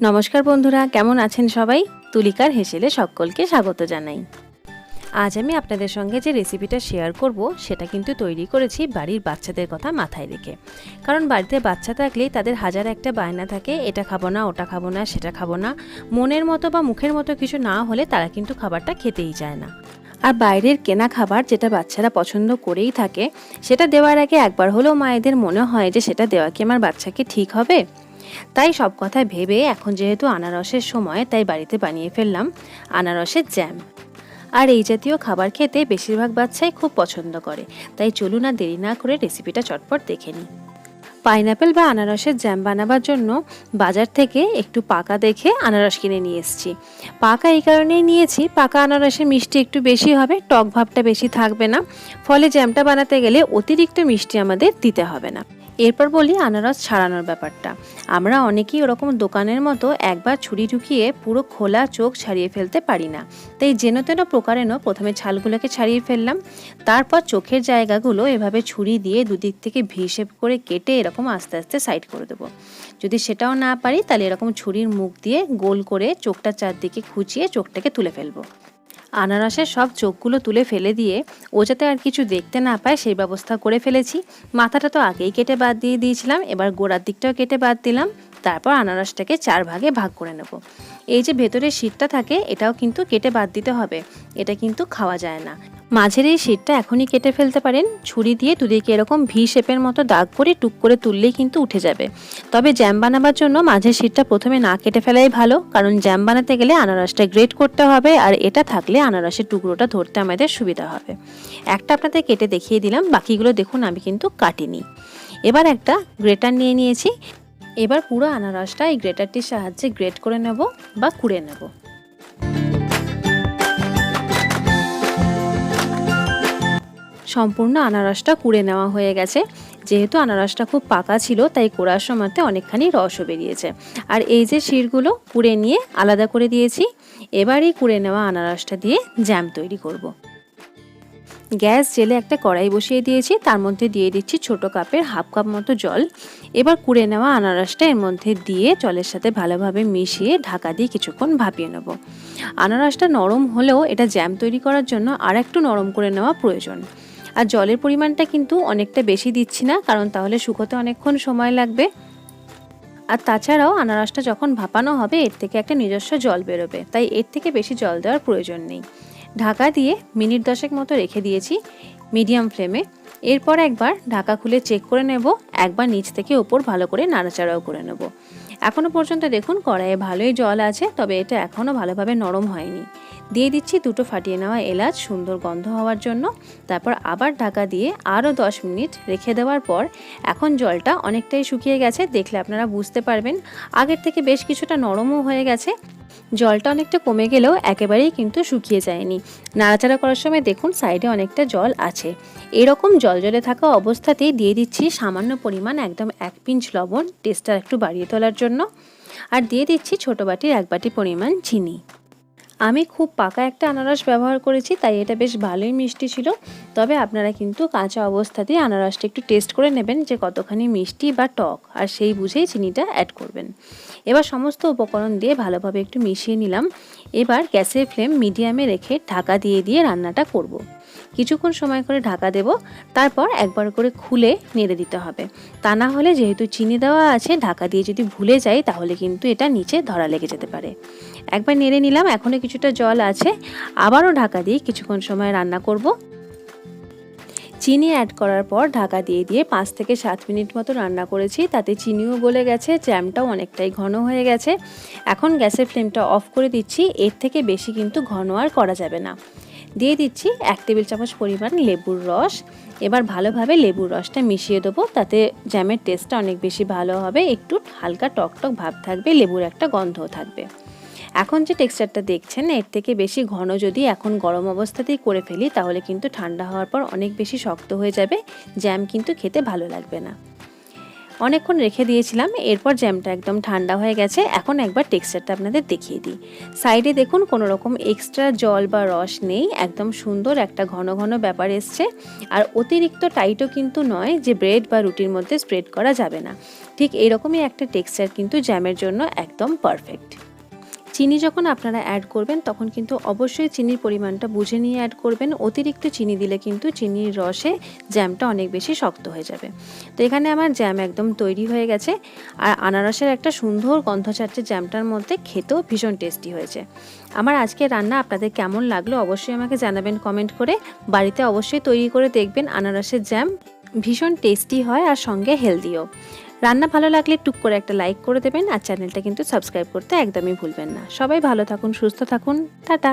নমস্কার বন্ধুরা, কেমন আছেন সবাই? তুলিকার হেসেলে সকলকে স্বাগত জানাই। আজ আমি আপনাদের সঙ্গে যে রেসিপিটা শেয়ার করব, সেটা কিন্তু তৈরি করেছি বাড়ির বাচ্চাদের কথা মাথায় রেখে। কারণ বাড়িতে বাচ্চা থাকলেই তাদের হাজার একটা বায়না থাকে, এটা খাব না, ওটা খাব না, সেটা খাব না। মনের মতো বা মুখের মতো কিছু না হলে তারা কিন্তু খাবারটা খেতেই চায় না। আর বাইরের কেনা খাবার যেটা বাচ্চারা পছন্দ করেই থাকে, সেটা দেওয়ার আগে একবার হলেও মায়েদের মনে হয় যে সেটা দেওয়া কি আমার বাচ্চাকে ঠিক হবে? তাই সব কথা ভেবে এখন যেহেতু আনারসের সময়, তাই বাড়িতে বানিয়ে ফেললাম আনারসের জ্যাম। আর এই জাতীয় খাবার খেতে বেশিরভাগ বাচ্চাই খুব পছন্দ করে, তাই চলুন আর দেরি না করে রেসিপিটা চটপট দেখে নিই। পাইনাপেল বা আনারসের জ্যাম বানাবার জন্য বাজার থেকে একটু পাকা দেখে আনারস কিনে নিয়ে এসেছি। পাকা এই কারণেই নিয়েছি, পাকা আনারসের মিষ্টি একটু বেশি হবে, টক ভাবটা বেশি থাকবে না, ফলে জ্যামটা বানাতে গেলে অতিরিক্ত মিষ্টি আমাদের দিতে হবে না। এরপর বলি আনারস ছাড়ানোর ব্যাপারটা। আমরা অনেকেই ওরকম দোকানের মতো একবার ছুরি ঢুকিয়ে পুরো খোলা চোখ ছাড়িয়ে ফেলতে পারি না। তাই যেন তেন প্রকারেণ প্রথমে ছালগুলোকে ছাড়িয়ে ফেললাম। তারপর চোখের জায়গাগুলো এভাবে ছুরি দিয়ে দুদিক থেকে ভি শেপ করে কেটে এরকম আস্তে আস্তে সাইড করে দেবো। যদি সেটাও না পারি তাহলে এরকম ছুরির মুখ দিয়ে গোল করে চোখটা চারদিকে খুঁচিয়ে চোখটাকে তুলে ফেলব। আনারসের সব চোখগুলো তুলে ফেলে দিয়ে ও যাতে আর কিছু দেখতে না পায়, সেই ব্যবস্থা করে ফেলেছি। মাথাটা তো আগেই কেটে বাদ দিয়ে দিয়েছিলাম, এবার গোড়ার দিকটাও কেটে বাদ দিলাম। তারপর আনারসটাকে চার ভাগে ভাগ করে নেব। এই যে ভেতরের শীতটা থাকে, এটাও কিন্তু কেটে বাদ দিতে হবে। এটা কিন্তু খাওয়া যায় না। মাঝের এই শীতটা এখনই কেটে ফেলতে পারেন। ছুরি দিয়ে দুদিকে এরকম ভি শেপের মতো দাগ করে টুক করে তুললেই কিন্তু উঠে যাবে। তবে জ্যাম বানাবার জন্য মাঝের শীতটা প্রথমে না কেটে ফেলাই ভালো, কারণ জ্যাম বানাতে গেলে আনারসটা গ্রেট করতে হবে আর এটা থাকলে আনারসের টুকরোটা ধরতে আমাদের সুবিধা হবে। একটা আপনাদের কেটে দেখিয়ে দিলাম, বাকিগুলো দেখুন আমি কিন্তু কাটিনি। এবার একটা গ্রেটার নিয়ে নিয়েছি। এবার পুরো আনারসটা এই গ্রেটারটির সাহায্যে গ্রেট করে নেব বা কুড়ে নেব। সম্পূর্ণ আনারসটা কুড়ে নেওয়া হয়ে গেছে। যেহেতু আনারসটা খুব পাকা ছিল, তাই কোড়ার সময়তে অনেকখানি রসও বেরিয়েছে। আর এই যে শিরগুলো কুড়ে নিয়ে আলাদা করে দিয়েছি এবার এই কুড়ে নেওয়া আনারসটা দিয়ে জ্যাম তৈরি করব। গ্যাস জেলে একটা কড়াই বসিয়ে দিয়েছি, তার মধ্যে দিয়ে দিচ্ছি ছোট কাপের হাফ কাপ মতো জল। এবার কুড়ে নেওয়া আনারসটা এর মধ্যে দিয়ে জলের সাথে ভালোভাবে মিশিয়ে ঢাকা দিয়ে কিছুক্ষণ ভাপিয়ে নেব। আনারসটা নরম হলেও এটা জ্যাম তৈরি করার জন্য আর একটু নরম করে নেওয়া প্রয়োজন। আর জলের পরিমাণটা কিন্তু অনেকটা বেশি দিচ্ছি না, কারণ তাহলে শুকোতে অনেকক্ষণ সময় লাগবে। আর তাছাড়াও আনারসটা যখন ভাপানো হবে, এর থেকে একটা নিজস্ব জল বেরোবে, তাই এর থেকে বেশি জল দেওয়ার প্রয়োজন নেই। ঢাকা দিয়ে মিনিট দশেক মতো রেখে দিয়েছি মিডিয়াম ফ্লেমে। এরপর একবার ঢাকা খুলে চেক করে নেব, একবার নিচ থেকে ওপর ভালো করে নাড়াচাড়াও করে নেব। এখনও পর্যন্ত দেখুন, কড়াইয়ে ভালোই জল আছে, তবে এটা এখনও ভালোভাবে নরম হয়নি। দিয়ে দিচ্ছি দুটো ফাটিয়ে নেওয়া এলাচ, সুন্দর গন্ধ হওয়ার জন্য। তারপর আবার ঢাকা দিয়ে আরও দশ মিনিট রেখে দেওয়ার পর এখন জলটা অনেকটাই শুকিয়ে গেছে, দেখলে আপনারা বুঝতে পারবেন। আগের থেকে বেশ কিছুটা নরমও হয়ে গেছে। জলটা অনেকটা কমে গেলেও একেবারেই কিন্তু শুকিয়ে যায়নি। নাড়াচাড়া করার সময় দেখুন সাইডে অনেকটা জল আছে। এরকম জল জলে থাকা অবস্থাতেই দিয়ে দিচ্ছি সামান্য পরিমাণ একদম এক পিঞ্চ লবণ টেস্টটা একটু বাড়িয়ে তোলার জন্য। আর দিয়ে দিচ্ছি ছোটো বাটির এক বাটি পরিমাণ চিনি। আমি খুব পাকা একটা আনারস ব্যবহার করেছি, তাই এটা বেশ ভালোই মিষ্টি ছিল। তবে আপনারা কিন্তু কাঁচা অবস্থাতেই আনারসটা একটু টেস্ট করে নেবেন যে কতখানি মিষ্টি বা টক, আর সেই বুঝেই চিনিটা অ্যাড করবেন। এবার সমস্ত উপকরণ দিয়ে ভালোভাবে একটু মিশিয়ে নিলাম। এবার গ্যাসের ফ্লেম মিডিয়ামে রেখে ঢাকা দিয়ে দিয়ে রান্নাটা করব। কিছুক্ষণ সময় করে ঢাকা দেব, তারপর একবার করে খুলে নেড়ে দিতে হবে। তা না হলে যেহেতু চিনি দেওয়া আছে, ঢাকা দিয়ে যদি ভুলে যাই তাহলে কিন্তু এটা নিচে ধরা লেগে যেতে পারে। একবার নেড়ে নিলাম এখনও কিছুটা জল আছে, আবারও ঢাকা দিয়ে কিছুক্ষণ সময় রান্না করব। চিনি অ্যাড করার পর ঢাকা দিয়ে দিয়ে পাঁচ থেকে সাত মিনিট মতো রান্না করেছি, তাতে চিনিও গলে গেছে জ্যামটাও অনেকটাই ঘন হয়ে গেছে। এখন গ্যাসের ফ্লেমটা অফ করে দিচ্ছি, এর থেকে বেশি কিন্তু ঘন আর করা যাবে না। দিয়ে দিচ্ছি এক টেবিল চামচ পরিমাণ লেবুর রস। এবার ভালোভাবে লেবুর রসটা মিশিয়ে দেবো, তাতে জ্যামের টেস্টটা অনেক বেশি ভালো হবে, একটু হালকা টকটক ভাব থাকবে, লেবুর একটা গন্ধও থাকবে। এখন যে টেক্সচারটা দেখছেন, এর থেকে বেশি ঘন যদি এখন গরম অবস্থাতেই করে ফেলি, তাহলে কিন্তু ঠান্ডা হওয়ার পর অনেক বেশি শক্ত হয়ে যাবে, জ্যাম কিন্তু খেতে ভালো লাগবে না। অনেকক্ষণ রেখে দিয়েছিলাম, এরপর জ্যামটা একদম ঠান্ডা হয়ে গেছে। এখন একবার টেক্সচারটা আপনাদের দেখিয়ে দিই। সাইডে দেখুন, কোনো রকম এক্সট্রা জল বা রস নেই। একদম সুন্দর একটা ঘন ঘন ব্যাপার এসছে। আর অতিরিক্ত টাইটও কিন্তু নয় যে ব্রেড বা রুটির মধ্যে স্প্রেড করা যাবে না। ঠিক এরকমই একটা টেক্সচার কিন্তু জ্যামের জন্য একদম পারফেক্ট। চিনি যখন আপনারা অ্যাড করবেন, তখন কিন্তু অবশ্যই চিনির পরিমাণটা বুঝে নিয়ে অ্যাড করবেন। অতিরিক্ত চিনি দিলে কিন্তু চিনির রসে জ্যামটা অনেক বেশি শক্ত হয়ে যাবে। তো এখানে আমার জ্যাম একদম তৈরি হয়ে গেছে। আর আনারসের একটা সুন্দর গন্ধ ছাড়ছে জ্যামটার মধ্যে খেতেও ভীষণ টেস্টি হয়েছে। আমার আজকে রান্না আপনাদের কেমন লাগল অবশ্যই আমাকে জানাবেন কমেন্ট করে। বাড়িতে অবশ্যই তৈরি করে দেখবেন আনারসের জ্যাম ভীষণ টেস্টি হয় আর সঙ্গে হেলদিও রান্না ভালো লাগলে টুক করে একটা লাইক করে দেবেন আর চ্যানেলটা কিন্তু সাবস্ক্রাইব করতে একদমই ভুলবেন না। সবাই ভালো থাকুন, সুস্থ থাকুন। টাটা।